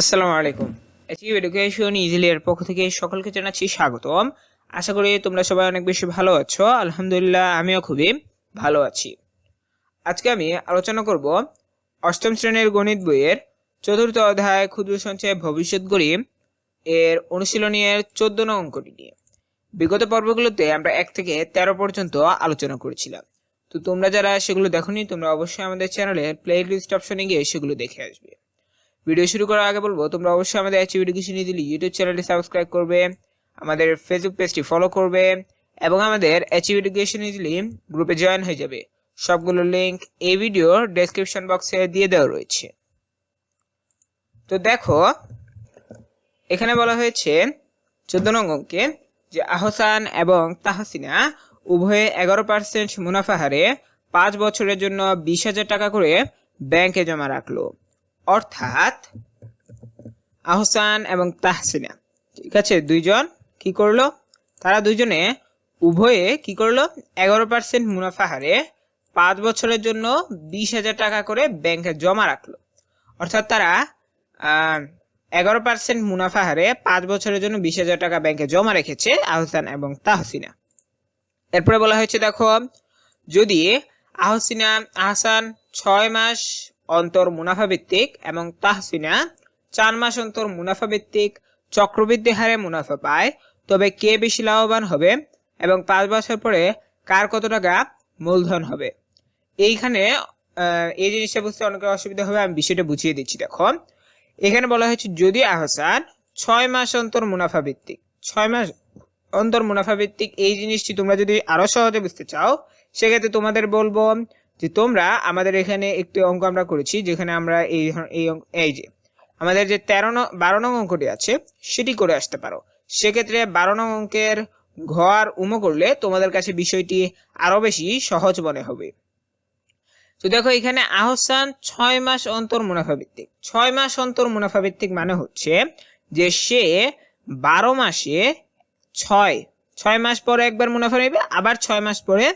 আসসালামু আলাইকুম। Achieve education easily এর পক্ষ থেকে সকলকে জানাচ্ছি স্বাগতম। আশা করি তোমরা সবাই অনেক বেশি ভালো আছো। আলহামদুলিল্লাহ, আমিও খুবই ভালো আছি। আজকে আমি আলোচনা করব অষ্টম শ্রেণির গণিত বইয়ের চতুর্থ অধ্যায় ক্ষুদ্র সঞ্চয় ভবিষ্যৎ গরিব এর অনুশীলনী চোদ্দ নং অঙ্কটি নিয়ে। বিগত পর্বগুলোতে আমরা এক থেকে তেরো পর্যন্ত আলোচনা করেছিলাম। তো তোমরা যারা সেগুলো দেখোনি, তোমরা অবশ্যই আমাদের চ্যানেলে প্লে লিস্ট অপশনে গিয়ে সেগুলো দেখে আসবে। ভিডিও শুরু করার আগে বলব, তোমরা অবশ্যই আমাদের অ্যাচিভ এডুকেশন দিলি ইউটিউব চ্যানেলটি সাবস্ক্রাইব করবে, আমাদের ফেসবুক পেজটি ফলো করবে এবং আমাদের অ্যাচিভ এডুকেশন ইজিলি গ্রুপে জয়েন হয়ে যাবে। সবগুলো লিংক এই ভিডিওর ডেসক্রিপশন বক্সে দিয়ে দেওয়া রয়েছে। তো দেখো, এখানে বলা হয়েছে চোদ্দ নং অঙ্কে যে আহসান এবং তাহসিনা উভয়ে এগারো পার্সেন্ট মুনাফা হারে পাঁচ বছরের জন্য বিশ হাজার টাকা করে ব্যাংকে জমা রাখল। অর্থাৎ আহসান এবং তাহসিনা। ঠিক আছে? দুইজন কি করল? তারা দুইজনে উভয়ে কি করল? এগারো পার্সেন্ট মুনাফা হারে পাঁচ বছরের জন্য বিশ হাজার টাকা করে ব্যাংকে জমা রাখল। অর্থাৎ তারা এগারো পার্সেন্ট মুনাফা হারে পাঁচ বছরের জন্য বিশ হাজার টাকা ব্যাংকে জমা রেখেছে আহসান এবং তাহসিনা। এরপরে বলা হয়েছে, দেখো, যদি আহসিনা, আহসান ছয় মাস অন্তর মুনাফা ভিত্তিক এবং তাহসিনা চার মাস অন্তর মুনাফা ভিত্তিক চক্রবৃদ্ধি হারে মুনাফা পায়। তবে কে বেশি লাভবান হবে এবং পাঁচ বছর পরে কার কত টাকা মূলধন হবে? এইখানে এই জিনিসটা বুঝতে অনেকের অসুবিধা হবে, আমি বিষয়টা বুঝিয়ে দিচ্ছি দেখো। এখানে বলা হয়েছে, যদি আহসান ছয় মাস অন্তর মুনাফা ভিত্তিক, ছয় মাস অন্তর মুনাফা ভিত্তিক এই জিনিসটি তোমরা যদি আরও সহজে বুঝতে চাও, সেক্ষেত্রে তোমাদের বলব যে তোমরা আমাদের এখানে একটি অঙ্ক আমরা করেছি, যেখানে আমরা এই এই এই যে, আমাদের যে তেরো বারো নং অঙ্কটি আছে, সেটি করে আসতে পারো। সেক্ষেত্রে বারো নং অঙ্কের ঘর উমো করলে তোমাদের কাছে বিষয়টি আরও বেশি সহজ মনে হবে। তো দেখো এখানে আহসান ছয় মাস অন্তর মুনাফা ভিত্তিক ছয় মাস অন্তর মুনাফা ভিত্তিক মানে হচ্ছে যে সে বারো মাসে ছয় ছয় মাস পরে একবার মুনাফা নিবে, আবার ছয় মাস পরে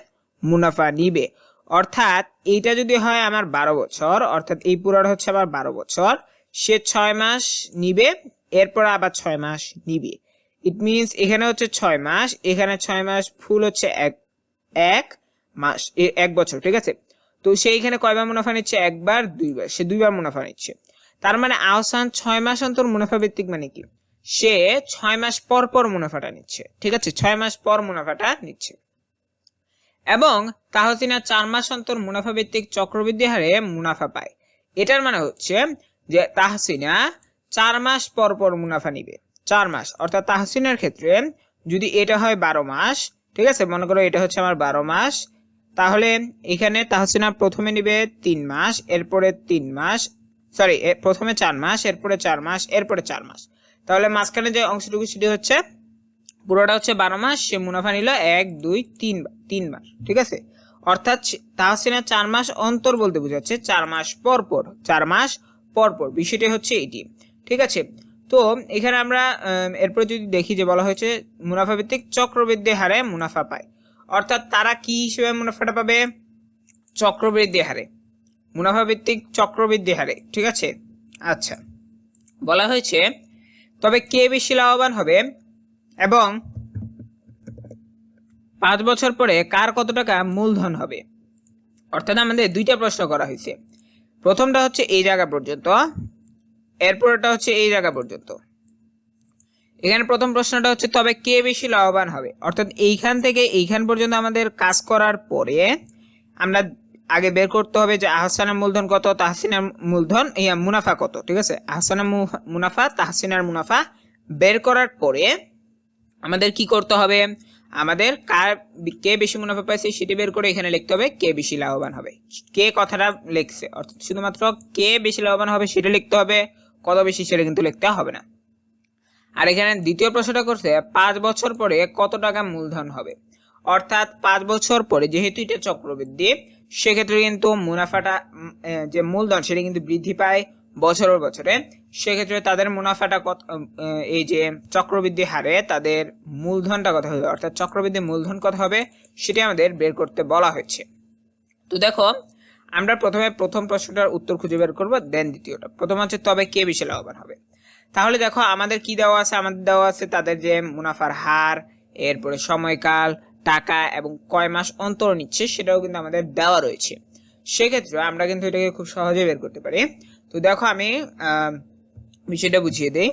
মুনাফা নিবে। অর্থাৎ এইটা যদি হয় আমার বারো বছর, অর্থাৎ এই পুরোটা হচ্ছে আমার বারো বছর, সে ছয় মাস নিবে, এরপর আবার ছয় মাস নিবে। ইট মিনস এখানে হচ্ছে ছয় মাস, এখানে ছয় মাস ফুল হচ্ছে এক এক মাস এক বছর, ঠিক আছে? তো সে এখানে কয়বার মুনাফা নিচ্ছে? একবার, দুইবার, সে দুইবার মুনাফা নিচ্ছে। তার মানে আহসান ছয় মাস অন্তর মুনাফা ভিত্তিক মানে কি? সে ছয় মাস পর পর মুনাফাটা নিচ্ছে, ঠিক আছে? ছয় মাস পর মুনাফাটা নিচ্ছে। এবং তাহসিনা চার মাস অন্তর মুনাফা ভিত্তিক চক্রবৃদ্ধি হারে মুনাফা পায়। এটার মানে হচ্ছে যে তাহসিনা চার মাস পর পর মুনাফা নিবে। চার মাস, অর্থাৎ তাহসিনার ক্ষেত্রে যদি এটা হয় বারো মাস, ঠিক আছে? মনে করো এটা হচ্ছে আমার বারো মাস, তাহলে এখানে তাহসিনা প্রথমে নিবে তিন মাস, এরপরে তিন মাস সরি প্রথমে চার মাস, এরপরে চার মাস, এরপরে চার মাস। তাহলে মাঝখানে যে অংশটুকু সেটি হচ্ছে, পুরোটা হচ্ছে বারো মাস, সে মুনাফা নিল এক, দুই, তিন তিনবার ঠিক আছে? অর্থাৎ তাহসিনা চার মাস অন্তর বলতে বোঝাচ্ছে চার মাস পর পর চার মাস পর পর বিষয়টি হচ্ছে এটি ঠিক আছে? তো এখানে আমরা আম, এরপর যদি দেখি যে বলা হয়েছে মুনাফা ভিত্তিক চক্রবৃদ্ধি হারে মুনাফা পায়। অর্থাৎ তারা কি হিসেবে মুনাফাটা পাবে? চক্রবৃদ্ধি হারে মুনাফা ভিত্তিক চক্রবৃদ্ধি হারে ঠিক আছে? আচ্ছা বলা হয়েছে তবে কে বেশি লাভবান হবে? এবং পাঁচ বছর পরে কার কত টাকা মূলধন হবে? অর্থাৎ আমাদের দুইটা প্রশ্ন করা হয়েছে। প্রথমটা হচ্ছে এই জায়গা পর্যন্ত, এরপরটা হচ্ছে এই জায়গা পর্যন্ত। এখানে প্রথম প্রশ্নটা হচ্ছে, তবে কে বেশি লাভবান হবে? অর্থাৎ এইখান থেকে এইখান পর্যন্ত আমাদের কাজ করার পরে আমরা আগে বের করতে হবে যে আহসানের মূলধন কত, তাহসিনার মূলধন, ইয়া মুনাফা কত, ঠিক আছে? আহসানের মুনাফা, তাহসিনার মুনাফা বের করার পরে আমাদের কি করতে হবে? আমাদের কার কে বেশি মুনাফা পাইছে সেটি বের করে এখানে লিখতে হবে কে বেশি লাভবান হবে। কে কথাটা লিখছে, অর্থাৎ শুধুমাত্র কে বেশি লাভবান হবে সেটা লিখতে হবে, কত বেশি সেটা কিন্তু লিখতে হবে না। আর এখানে দ্বিতীয় প্রশ্নটা করছে, পাঁচ বছর পরে কত টাকা মূলধন হবে? অর্থাৎ পাঁচ বছর পরে যেহেতু এটা চক্রবৃদ্ধি, সেক্ষেত্রে কিন্তু মুনাফাটা যে মূলধন সেটা কিন্তু বৃদ্ধি পায় বছরের বছরে। সেক্ষেত্রে তাদের মুনাফাটা কত এই যে চক্রবৃদ্ধি হারে তাদের মূলধনটা কত হবে? অর্থাৎ চক্রবৃদ্ধি মূলধন কত হবে সেটি আমাদের বের করতে বলা হয়েছে। তো দেখো, আমরা প্রথমে প্রথম প্রশ্নটার উত্তর খুঁজে বের করব দেন দ্বিতীয়টা। প্রথম হচ্ছে, তবে কে বেশি লাভবান হবে? তাহলে দেখো, আমাদের কি দেওয়া আছে? আমাদের দেওয়া আছে তাদের যে মুনাফার হার, এরপরে সময়কাল, টাকা এবং কয় মাস অন্তর নিচ্ছে, সেটাও কিন্তু আমাদের দেওয়া রয়েছে। সেক্ষেত্রে আমরা কিন্তু এটাকে খুব সহজে বের করতে পারি। তো দেখো আমি বিষয়টা বুঝিয়ে দিই।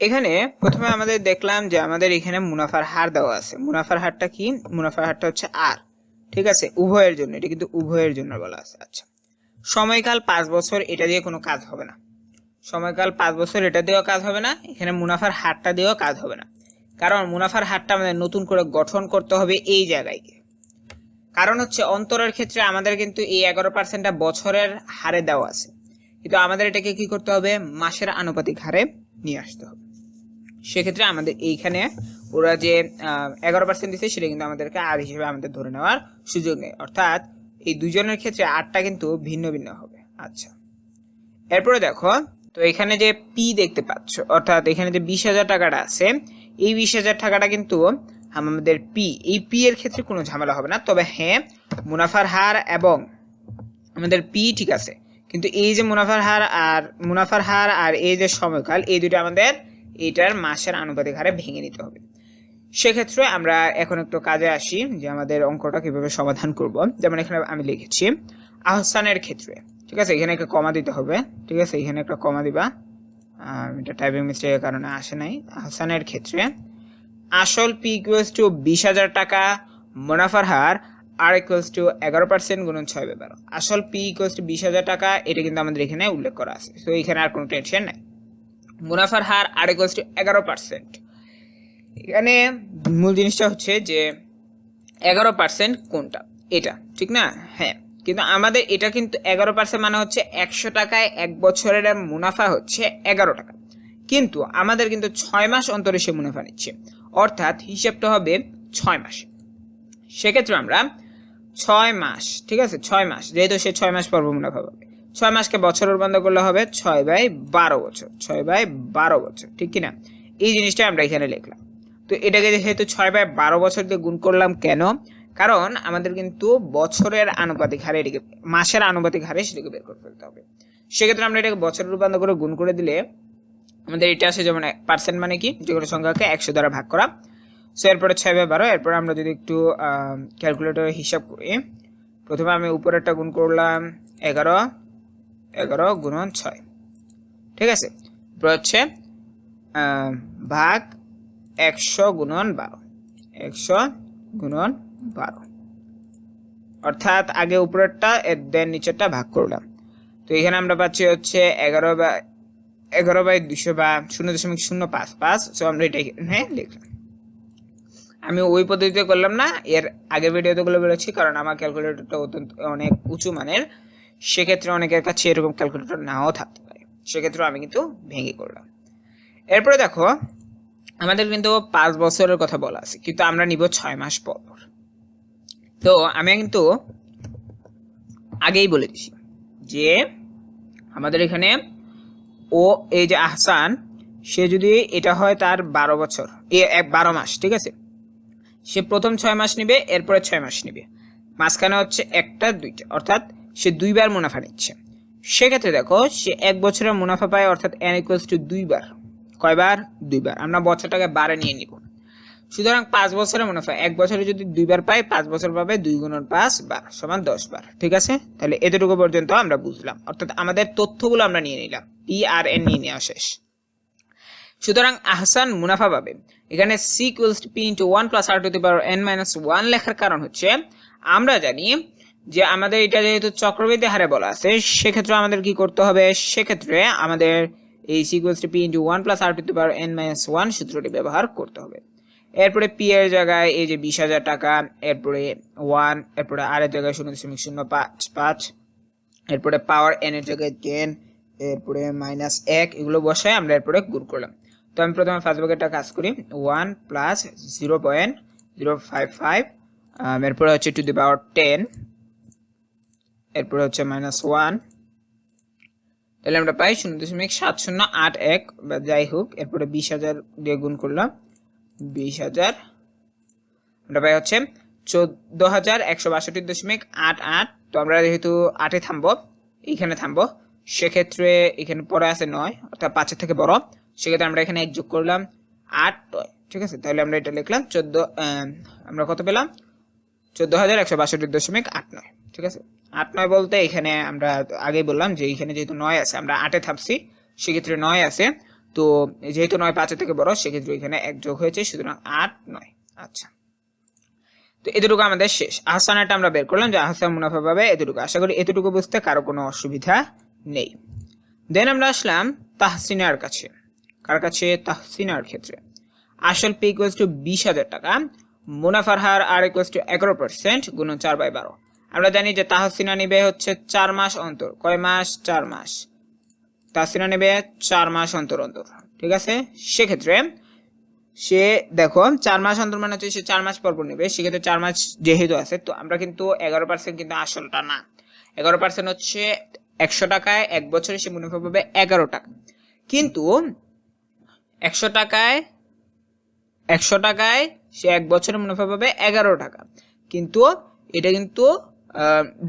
এখানে প্রথমে আমাদের দেখলাম যে আমাদের এখানে মুনাফার হার দেওয়া আছে। মুনাফার হারটা কি? মুনাফার হারটা হচ্ছে আর ঠিক আছে? উভয়ের জন্য, এটা কিন্তু উভয়ের জন্য বলা আছে। আচ্ছা সময়কাল পাঁচ বছর, এটা দিয়ে কোনো কাজ হবে না। সময়কাল পাঁচ বছর, এটা দিয়েও কাজ হবে না, এখানে মুনাফার হারটা দিয়েও কাজ হবে না। কারণ মুনাফার হারটা আমাদের নতুন করে গঠন করতে হবে এই জায়গায় গিয়ে। কারণ হচ্ছে অন্তরের ক্ষেত্রে আমাদের কিন্তু এই এগারো পার্সেন্টটা বছরের হারে দেওয়া আছে। কিন্তু আমাদের এটাকে কি করতে হবে? মাসের আনুপাতিক হারে নিয়ে আসতে হবে। সেক্ষেত্রে আমাদের এইখানে ওরা যে এগারো পার্সেন্ট দিচ্ছে সেটা কিন্তু আমাদেরকে আর হিসেবে আমাদের ধরে নেওয়ার সুযোগ নেই। অর্থাৎ এই দুজনের ক্ষেত্রে আটটা কিন্তু ভিন্ন ভিন্ন হবে। আচ্ছা। এরপরে দেখো, তো এখানে যে পি দেখতে পাচ্ছ, অর্থাৎ এখানে যে বিশ হাজার টাকাটা আছে, এই বিশ হাজার টাকাটা কিন্তু আমাদের পি এই পি এর ক্ষেত্রে কোনো ঝামেলা হবে না, তবে হ্যাঁ মুনাফার হার এবং আমাদের পি ঠিক আছে। কিন্তু এই যে মুনাফার হার আর, মুনাফার হার আর এই যে সময়কাল, এই দুটো আমাদের এইটার মাসের আনুপাতিক হারে ভেঙে নিতে হবে। সেক্ষেত্রে আমরা এখন একটু কাজে আসি যে আমাদের অঙ্কটা কীভাবে সমাধান করব। যেমন এখানে আমি লিখেছি, আহসানের ক্ষেত্রে, ঠিক আছে, এখানে একটা কমা দিতে হবে, ঠিক আছে, এখানে একটা কমা দিবা। এটা টাইপিং মিস্টেকের কারণে আসে নাই। আহসানের ক্ষেত্রে আসল পি ইকুয়ালস টু বিশ হাজার টাকা, মুনাফার হার আর ইকুয়ালস টু এগারো পার্সেন্ট গুণন ছয় ব্যবহার আসল পি ইকুয়ালস টু বিশ হাজার টাকা, এটা কিন্তু আমাদের এখানে উল্লেখ করা আছে। তো এখানে আর কোনো টেনশন নাই। মুনাফার হার আর ইকুয়ালস টু এগারো পার্সেন্ট এখানে মূল জিনিসটা হচ্ছে যে, এগারো পার্সেন্ট কোনটা? এটা, ঠিক না? হ্যাঁ। কিন্তু আমাদের এটা কিন্তু এগারো পার্সেন্ট মানে হচ্ছে একশো টাকায় এক বছরের মুনাফা হচ্ছে এগারো টাকা। কিন্তু আমাদের কিন্তু ছয় মাস অন্তরে সে মুনাফা নিচ্ছে। অর্থাৎ হিসেবটা হবে ছয় মাস। সেক্ষেত্রে আমরা ছয় মাস, ঠিক আছে? ছয় মাস, যেহেতু সে ছয় মাস পর্ব মুনাফা পাবে। ছয় মাসকে বছরের বন্ধ করলে হবে ছয় বাই বারো বছর, ছয় বাই বারো বছর, ঠিক কিনা এই জিনিসটা আমরা এখানে লিখলাম। তো এটাকে যেহেতু ছয় বাই বারো বছর দিয়ে গুণ করলাম কেন? কারণ আমাদের কিন্তু বছরের আনুপাতিক হারে এটাকে, মাসের আনুপাতিক হারে সেটাকে বের করে ফেলতে হবে। সেক্ষেত্রে আমরা এটাকে বছরের রূপান্তর করে গুণ করে দিলে আমাদের এটা আসে যেমন পার্সেন্ট মানে কি? যে কোনো সংখ্যাকে একশো দ্বারা ভাগ করা। সো এরপরে ছয় বাই বারো, এরপর আমরা যদি একটু ক্যালকুলেটরে হিসাব করি, প্রথমে আমি উপরেরটা গুণ করলাম এগারো এগারো গুণন ছয়। ঠিক আছে? এরপর হচ্ছে ভাগ একশো গুণন বারো। একশো গুণন বারো। অর্থাৎ আগে উপরেরটা দেন নিচেরটা ভাগ করলাম। তো এখানে আমরা পাচ্ছি হচ্ছে এগারো বা এগারো বাই দুশো বা শূন্য দশমিক শূন্য পাঁচ পাঁচ। সো আমরা এটা এখানে লিখলাম। আমি ওই পদ্ধতিতে করলাম না, এর আগের ভিডিওতে গুলো বলেছি, কারণ আমার ক্যালকুলেটরটা অত্যন্ত, অনেক উঁচু মানের। সেক্ষেত্রে অনেকের কাছে এরকম ক্যালকুলেটর নাও থাকতে পারে। সেক্ষেত্রে আমি কিন্তু ভেঙে করলাম। এরপরে দেখো, আমাদের কিন্তু পাঁচ বছরের কথা বলা আছে, কিন্তু আমরা নিব ছয় মাস পর। তো, আমি কিন্তু আগেই বলে দিছি যে আমাদের এখানে ও এই যে আহসান, সে যদি এটা হয় তার বারো বছর, এ এক বারো মাস, ঠিক আছে? সে প্রথম ছয় মাস নেবে, এরপরে ছয় মাস নেবে। মাঝখানে হচ্ছে একটা, দুইটা, অর্থাৎ সে দুইবার মুনাফা নিচ্ছে। সেক্ষেত্রে দেখো, সে এক বছরের মুনাফা পায়, অর্থাৎ এন ইকুয়ালস টু দুইবার। কয়বার? দুইবার। আমরা বছরটাকে বারে নিয়ে নিব। সুতরাং পাঁচ বছরের মুনাফা এক বছরে যদি দুইবার পাই, পাঁচ বছর পাবে দুই গুণন পাঁচ বার সমান দশ বার। ঠিক আছে? তাহলে এতটুকু পর্যন্ত আমরা বুঝলাম। অর্থাৎ আমাদের তথ্যগুলো আমরা নিয়ে নিলাম। পি আর এন নিয়ে নেওয়া শেষ। সুতরাং আহসান মুনাফা পাবে। এখানে C equals to P into one plus R to the power N minus one লেখার কারণ হচ্ছে, আমরা জানি যে আমাদের এটা যেহেতু চক্রবৃদ্ধি হারে বলা আছে, সেক্ষেত্রে আমাদের কি করতে হবে? সেক্ষেত্রে আমাদের এই C equals to P into one plus R to the power N minus one সূত্রটি ব্যবহার করতে হবে। এরপরে পি এর জায়গায় এই যে বিশ হাজার টাকা, এরপরে ওয়ান এরপরে আর এর জায়গায় শূন্য দশমিক শূন্য পাঁচ পাঁচ এরপরে পাওয়ার এন এর জায়গায় টেন এরপরে মাইনাস এক, এগুলো বসায় আমরা এরপরে গুণ করলাম। তো আমি প্রথমে ফার্স্ট ব্র্যাকেটটা কাজ করি one plus zero point zero five five এরপরে হচ্ছে টু দি পাওয়ার টেন এরপরে হচ্ছে মাইনাস ওয়ান তাহলে আমরা পাই শূন্য দশমিক সাত শূন্য আট এক, বা যাই হোক, এরপরে বিশ হাজার দিয়ে গুণ করলাম। বিশ হাজার। আমরা পাই হচ্ছে চোদ্দ হাজার একশো বাষট্টি দশমিক আট আট। তো আমরা যেহেতু আটে থামবো, এইখানে থামবো, সেক্ষেত্রে এখানে পরে আছে নয়, অর্থাৎ পাঁচের থেকে বড়। সেক্ষেত্রে আমরা এখানে এক যোগ করলাম আট নয়, ঠিক আছে? তাহলে আমরা এটা লিখলাম চোদ্দ আমরা কত পেলাম? চোদ্দ হাজার একশো বাষট্টি দশমিক আট নয়, ঠিক আছে? আট নয় বলতে এখানে আমরা আগেই বললাম যে এখানে যেহেতু নয় আছে, আমরা আটে থামছি, সেক্ষেত্রে নয় আছে। তো যেহেতু নয় পাঁচের থেকে বড়, সেক্ষেত্রে এখানে এক যোগ হয়েছে, সুতরাং আট নয়। আচ্ছা। তো এতটুকু আমাদের শেষ। আহসানাটা আমরা বের করলাম, যে আহসান মুনাফা পাবে এতটুকু। আশা করি এতটুকু বুঝতে কারও কোনো অসুবিধা নেই। দেন আমরা আসলাম তাহসিনার কাছে। কার কাছে? তাহসিনার ক্ষেত্রে। আসল পে ইকুয়ালস টু বিশ হাজার টাকা, মুনাফার হার আর ইকুয়ালস টু এগারো পার্সেন্ট গুণ চার বাই বারো। আমরা জানি যে তাহসিনা নিবে হচ্ছে চার মাস অন্তর। কয় মাস? চার মাস। তাহসিনা নেবে চার মাস অন্তর অন্তর, ঠিক আছে? সেক্ষেত্রে সে, দেখো, চার মাস অন্তর মানে হচ্ছে সে চার মাস পর পর নেবে, সেক্ষেত্রে চার মাস যেহেতু আছে, তো আমরা কিন্তু এগারো পার্সেন্ট কিন্তু আসলটা না। এগারো পার্সেন্ট হচ্ছে একশো টাকায় এক বছরে সে মুনাফা পাবে এগারো টাকা। কিন্তু একশো টাকায় একশো টাকায় সে এক বছরে মুনাফা পাবে এগারো টাকা। কিন্তু এটা কিন্তু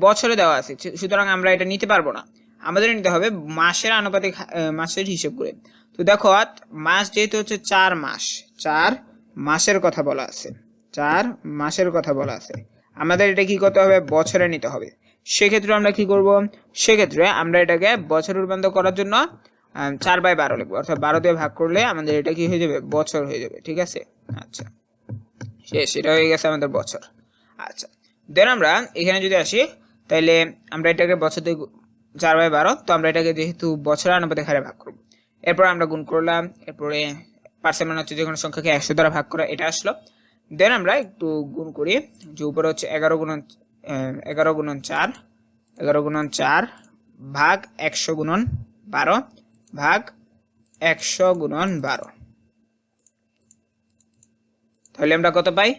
বছরে দেওয়া আছে সুতরাং আমরা এটা নিতে পারব না। আমাদের নিতে হবে মাসের আনুপাতিক মাসের হিসেব করে। তো দেখো মাস যেহেতু হচ্ছে চার মাস, চার মাসের কথা বলা আছে, চার মাসের কথা বলা আছে। আমাদের এটা কি করতে হবে? বছরে নিতে হবে। সেক্ষেত্রে আমরা কি করব? সেক্ষেত্রে আমরা এটাকে বছর রূপান্তর করার জন্য চার বাই বারো লিখব। অর্থাৎ বারো দিয়ে ভাগ করলে আমাদের এটা কি হয়ে যাবে? বছর হয়ে যাবে, ঠিক আছে? আচ্ছা। শেষ, এটা হয়ে গেছে আমাদের বছর। আচ্ছা। দেন আমরা এখানে যদি আসি তাহলে আমরা এটাকে বছর দিয়ে চার বাই বারো, তো আমরা এটাকে যেহেতু বছরের আনুপাতিক হারে ভাগ করব। এরপর আমরা গুণ করলাম, এরপরে পার্সেন্ট মানে হচ্ছে যে কোনো সংখ্যাকে একশো দ্বারা ভাগ করা, এটা আসলো। দেন আমরা একটু গুণ করি, যে উপরে হচ্ছে এগারো গুণন এগারো গুণন চার, এগারো গুণন চার ভাগ একশো গুণন বারো, ভাগ একশো গুণন বারো। তাহলে আমরা কত পাই?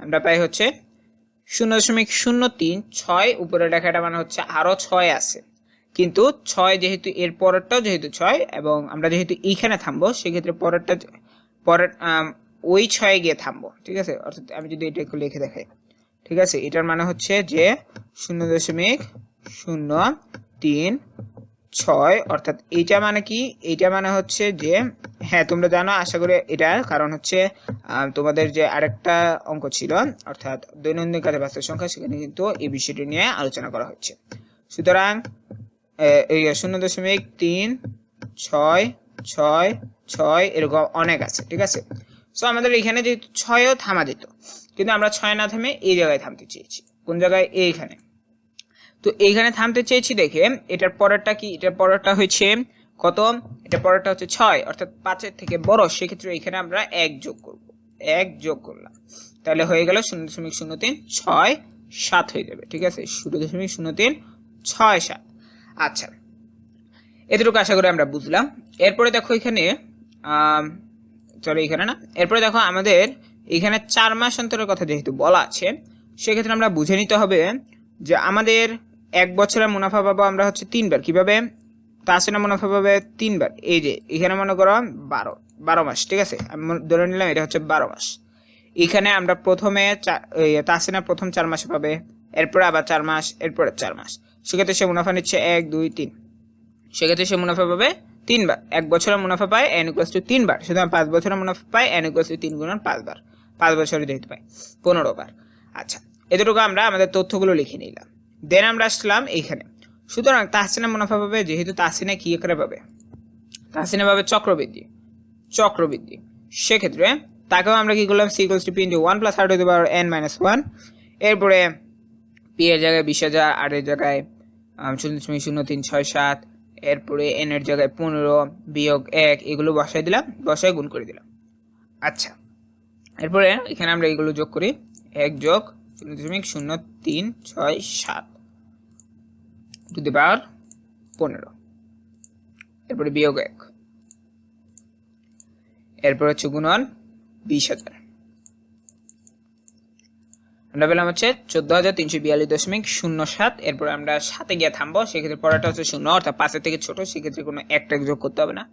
আমরা পাই হচ্ছে শূন্য দশমিক শূন্য তিন, ছয় উপরে লেখাটা মানে হচ্ছে আরও ছয় আছে। কিন্তু ছয় যেহেতু, এর পরেরটাও যেহেতু ছয়, এবং আমরা যেহেতু এইখানে থামবো, সেক্ষেত্রে পরেরটা পরের ওই ছয়ে গিয়ে থামবো, ঠিক আছে? অর্থাৎ আমি যদি এটা একটু লিখে দেখাই, ঠিক আছে? এটার মানে হচ্ছে যে শূন্য দশমিক শূন্য তিন ছয়, অর্থাৎ এইটা মানে কি? এইটা মানে হচ্ছে যে হ্যাঁ তোমরা জানো, আশা করি এটা কারণ হচ্ছে তোমাদের যে আরেকটা অঙ্ক ছিল, অর্থাৎ দৈনন্দিন কাজে বাস্তব সংখ্যা, সেখানে কিন্তু এই বিষয়টি নিয়ে আলোচনা করা হচ্ছে। সুতরাং শূন্য দশমিক তিন, ছয় ছয় ছয়, এরকম অনেক আছে, ঠিক আছে? সো আমাদের এখানে যেহেতু ছয়ও থামা যেত কিন্তু আমরা ছয় না থামে এই জায়গায় থামতে চেয়েছি। কোন জায়গায়? এইখানে। তো এইখানে থামতে চেয়েছি দেখে, এটার পরেরটা কি? এটার পরেরটা হচ্ছে কত? এটার পরেরটা হচ্ছে ছয়, অর্থাৎ পাঁচের থেকে বড়, সেক্ষেত্রে এখানে আমরা এক যোগ করব। এক যোগ করলাম। তাহলে হয়ে গেল শূন্য দশমিক শূন্য তিন, ছয়, সাত হয়ে যাবে, ঠিক আছে? শূন্য দশমিক শূন্য তিন, ছয়, সাত। আচ্ছা। এতটুকু আশা করি আমরা বুঝলাম। এরপরে দেখো এখানে চলো এখানে না। এরপরে দেখো আমাদের এখানে চার মাস অন্তরের কথা যেহেতু বলা আছে, সেক্ষেত্রে আমরা বুঝে নিতে হবে যে আমাদের এক বছরের মুনাফা পাবো আমরা হচ্ছে তিনবার। কীভাবে? তাসিনা মুনাফা পাবে তিনবার। এই যে, এখানে মনে করো বারো বারো মাস, ঠিক আছে? আমি ধরে নিলাম এটা হচ্ছে বারো মাস। এখানে আমরা প্রথমে তাসিনা প্রথম চার মাসে পাবে, এরপরে আবার চার মাস, এরপরে চার মাস। সেক্ষেত্রে সে মুনাফা নিচ্ছে এক, দুই, তিন। সেক্ষেত্রে সে মুনাফা পাবে তিনবার। এক বছরের মুনাফা পায় এন ইকুয়াস টু তিনবার। সুতরাং পাঁচ বছরের মুনাফা পায় এন ইকুয়াস টু তিন গুণন পাঁচবার। পাঁচ বছরে যেহেতু পাই পনেরো বার আচ্ছা এতটুকু আমরা আমাদের তথ্যগুলো লিখে নিলাম। দেন আমরা আসলাম এইখানে। সুতরাং তাহসিনা মুনাফা পাবে, যেহেতু তাহসিনা কি করে পাবে? তাহসিনা পাবে চক্রবৃদ্ধি। চক্রবৃদ্ধি। সেক্ষেত্রে তাকেও আমরা কী করলাম? C equals to P into one plus R to the N minus one এরপরে পি এর জায়গায় বিশ হাজার আর এর জায়গায় শূন্য দশমিক শূন্য তিন ছয় সাত, এরপরে এন এর জায়গায় পনেরো, বিয়োগ এক, এগুলো বসায় দিলাম, বসায় গুণ করে দিলাম। আচ্ছা এরপরে এখানে আমরা এগুলো যোগ করি, এক যোগ শূন্য দশমিক শূন্য তিন ছয় সাত, টু দি পাওয়ার পনেরো, এরপরে বিয়োগ এক, এরপর হচ্ছে গুণন বিশ হাজার। আমরা পেলাম হচ্ছে চোদ্দ হাজার তিনশো বিয়াল্লিশ দশমিক শূন্য সাত। এরপর আমরা সাথে গিয়ে থামবো, সেক্ষেত্রে পরেরটা হচ্ছে শূন্য, অর্থাৎ পাঁচের থেকে ছোট, সেক্ষেত্রে কোনো একটা যোগ করতে হবে না।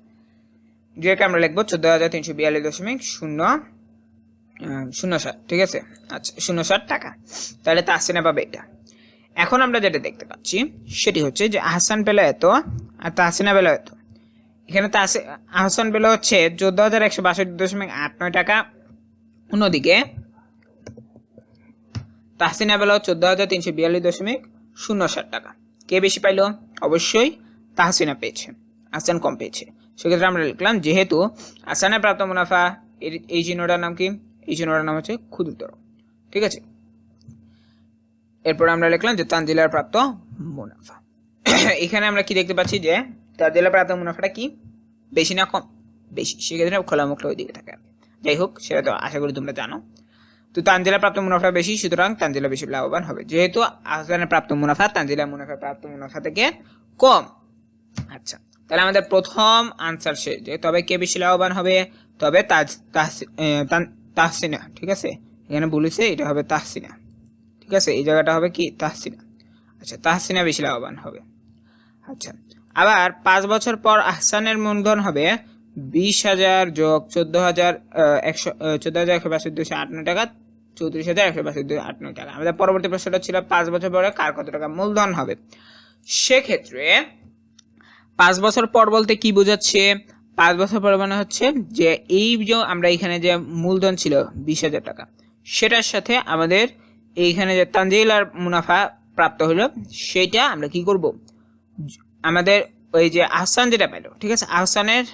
যেটাকে আমরা লিখব চোদ্দ হাজার তিনশো বিয়াল্লিশ দশমিক শূন্য শূন্য সাত, ঠিক আছে? আচ্ছা শূন্য সাত টাকা। তাহলে তাসিনা পাবে এটা। এখন আমরা যেটা দেখতে পাচ্ছি, সেটি হচ্ছে যে আহসান পেল এত, আর তাহসিনা পেল এত। এখানে তাহসি আহসান পেল হচ্ছে চোদ্দ হাজার একশো বাষট্টি দশমিক আট নয় টাকা। অন্যদিকে তাহসিনা পেল চোদ্দ হাজার তিনশো বিয়াল্লিশ দশমিক শূন্য ষাট টাকা। কে বেশি পাইলো? অবশ্যই তাহসিনা পেয়েছে আসান কম পেয়েছে। সেক্ষেত্রে আমরা লিখলাম, যেহেতু আহসানের প্রাপ্ত মুনাফা এর- এই চিহ্নটার নাম কি? এই চিহ্নটার নাম হচ্ছে ক্ষুদ্রতর। ঠিক আছে? এরপর আমরা লিখলাম যে তানজিলার প্রাপ্ত মুনাফা। এখানে আমরা কি দেখতে পাচ্ছি যে তানজিলার প্রাপ্ত মুনাফাটা কি? বেশি না কম, বেশি। সেক্ষেত্রে খোলা মুখটা ওই দিকে থাকে। যাই হোক, সেটা তো আশা করি তোমরা জানো। তো তানজিলা প্রাপ্ত মুনাফা বেশি, সুতরাং তানজিলা বেশি লাভবান হবে। যেহেতু আহসানের প্রাপ্ত মুনাফা তানজিলা মুনাফা প্রাপ্ত মুনাফা থেকে কম। আচ্ছা তাহলে আমাদের প্রথম আনসার সে যে তবে কে বেশি লাভবান হবে? তবে তাজ, তাহসি- তাহসিনা, ঠিক আছে? এখানে বলেছে এটা হবে তাহসিনা। ঠিক আছে, এই জায়গাটা হবে কি? তাহসিনা। আচ্ছা তাহসিনা বেশি লাভবান হবে। আচ্ছা আবার পাঁচ বছর পর আহসানের মূলধন হবে বিশ হাজার যোগ চোদ্দ হাজার একশো চোদ্দ হাজার একশো বাষট্টি দুশো আটান্ন টাকা। চৌত্রিশ হাজার একশো বাষট্টি আট নয় টাকা। আমাদের পরবর্তী প্রশ্নটা ছিল, পাঁচ বছর পরে কার কত টাকা মূলধন হবে? সেক্ষেত্রে পাঁচ বছর পর বলতে কি বোঝাচ্ছে? পাঁচ বছর পর মানে হচ্ছে যে এই যে আমরা এখানে যে মূলধন ছিল, বিশ হাজার টাকা, সেটার সাথে আমাদের এইখানে যে তানজিলার মুনাফা প্রাপ্ত হলো, সেটা আমরা কি করব? আমাদের ওই যে আহসান যেটা পেল, ঠিক আছে? আহসানের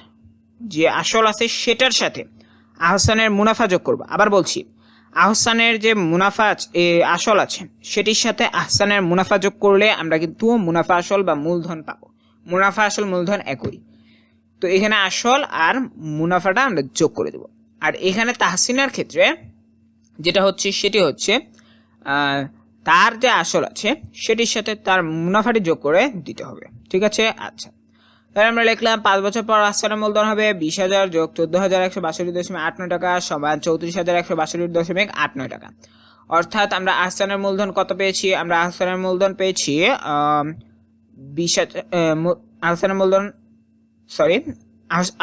যে আসল আছে সেটার সাথে আহসানের মুনাফা যোগ করব। আবার বলছি আহসানের যে মুনাফা আসল আছে, সেটির সাথে আহসানের মুনাফা যোগ করলে আমরা কিন্তু মুনাফা আসল বা মূলধন পাবো। মুনাফা আসল, মূলধন একই। তো এখানে আসল আর মুনাফাটা আমরা যোগ করে দেব। আর এখানে তাহসিনার ক্ষেত্রে যেটা হচ্ছে, সেটি হচ্ছে তার যে আসল আছে, সেটির সাথে তার মুনাফাটি যোগ করে দিতে হবে। ঠিক আছে? আচ্ছা। তাহলে আমরা লিখলাম, পাঁচ বছর পর আস্থানের মূলধন হবে বিশ হাজার যোগ চোদ্দ হাজার একশো বাষট্টি দশমিক আট নয় টাকা, সমান চৌত্রিশ হাজার একশো বাষট্টি দশমিক আট নয় টাকা। অর্থাৎ আমরা আস্থানের মূলধন কত পেয়েছি? আমরা আস্থানের মূলধন পেয়েছি বিশ হাজার আস্থানের মূলধন সরি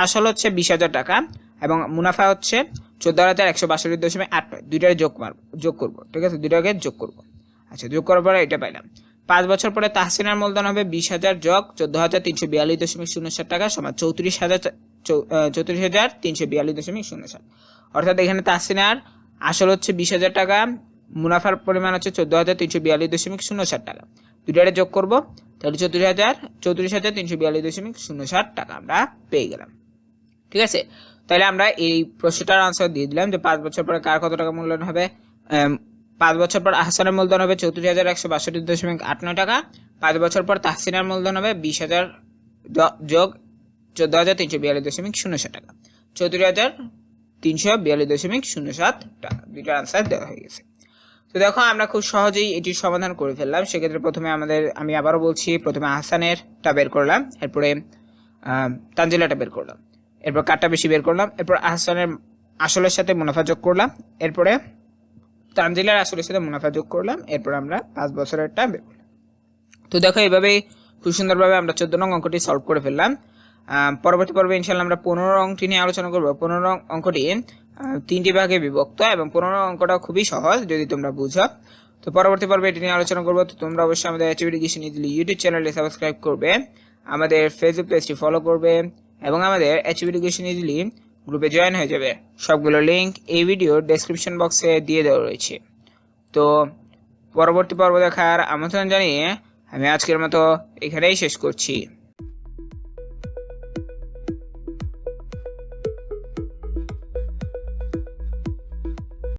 আসল হচ্ছে বিশ হাজার টাকা এবং মুনাফা হচ্ছে চোদ্দ হাজার একশো বাষট্টি দশমিক আট নয়। দুইটারে যোগ মারব, যোগ করব, ঠিক আছে? দুইটাকে যোগ করব। আচ্ছা যোগ করার পরে এটা পাইলাম। পাঁচ বছর পরে তাহসিনার মূলধন হবে বিশ হাজার যোগ চোদ্দ হাজার তিনশো বিয়াল্লিশ দশমিক শূন্য সাত টাকা সমান চৌত্রিশ হাজার চৌত্রিশ হাজার তিনশো বিয়াল্লিশ দশমিক শূন্য সাত। অর্থাৎ এখানে তাহসিনার আসল হচ্ছে বিশ হাজার টাকা, মুনাফার পরিমাণ হচ্ছে চোদ্দ হাজার তিনশো বিয়াল্লিশ দশমিক শূন্য সাত টাকা। দুটারে যোগ করব, তাহলে চৌত্রিশ হাজার চৌত্রিশ হাজার তিনশো বিয়াল্লিশ দশমিক শূন্য সাত টাকা আমরা পেয়ে গেলাম। ঠিক আছে? তাহলে আমরা এই প্রশ্নটার আনসার দিয়ে দিলাম যে পাঁচ বছর পরে কার কত টাকা মূল্যায়ন হবে? পাঁচ বছর পর আহসানের মূলধন হবে চৌত্রিশ হাজার একশো বাষট্টি দশমিক আট নয় টাকা। পাঁচ বছর পর তাহসিনার মূলধন হবে বিশ হাজার যোগ চোদ্দ হাজার তিনশো বিয়াল্লিশ দশমিক শূন্য সাত টাকা। চৌত্রিশ হাজার তিনশো বিয়াল্লিশ দশমিক শূন্য সাত টাকা। দুইটার আনসার দেওয়া হয়ে গেছে। তো দেখো আমরা খুব সহজেই এটির সমাধান করে ফেললাম। সেক্ষেত্রে প্রথমে আমাদের আমি আবারও বলছি প্রথমে আহসানেরটা বের করলাম এরপরে আহ, তানজিলাটা বের করলাম। এরপর কাটটা বেশি বের করলাম এরপর আহসানের আসলের সাথে মুনাফা যোগ করলাম এরপরে তানজিলার আসলের সাথে মুনাফা যোগ করলাম, এরপর আমরা পাঁচ বছরেরটা বের করলাম। তো দেখো এভাবে খুব সুন্দরভাবে আমরা চোদ্দ নং অঙ্কটি সলভ করে ফেললাম। পরবর্তী পর্বে ইনশাল্লাহ আমরা পনেরো অঙ্কটি নিয়ে আলোচনা করব। পনেরো অঙ্কটি তিনটি ভাগে বিভক্ত এবং পনেরো অঙ্কটা খুবই সহজ, যদি তোমরা বুঝো। তো পরবর্তী পর্বে এটি নিয়ে আলোচনা করব। তো তোমরা অবশ্যই আমাদের অ্যাক্টিভিটি কৃষি নিদিলি ইউটিউব চ্যানেলে সাবস্ক্রাইব করবে, আমাদের ফেসবুক পেজটি ফলো করবে এবং আমাদের অ্যাক্টিভিটি কৃষি নিদিলি গ্রুপে জয়েন হয়ে যাবে। সবগুলো লিঙ্ক এই ভিডিও ডেসক্রিপশন বক্সে দিয়ে দেওয়া রয়েছে। তো পরবর্তী পর্ব দেখার আমন্ত্রণ জানিয়ে আমি আজকের মতো এখানেই শেষ করছি।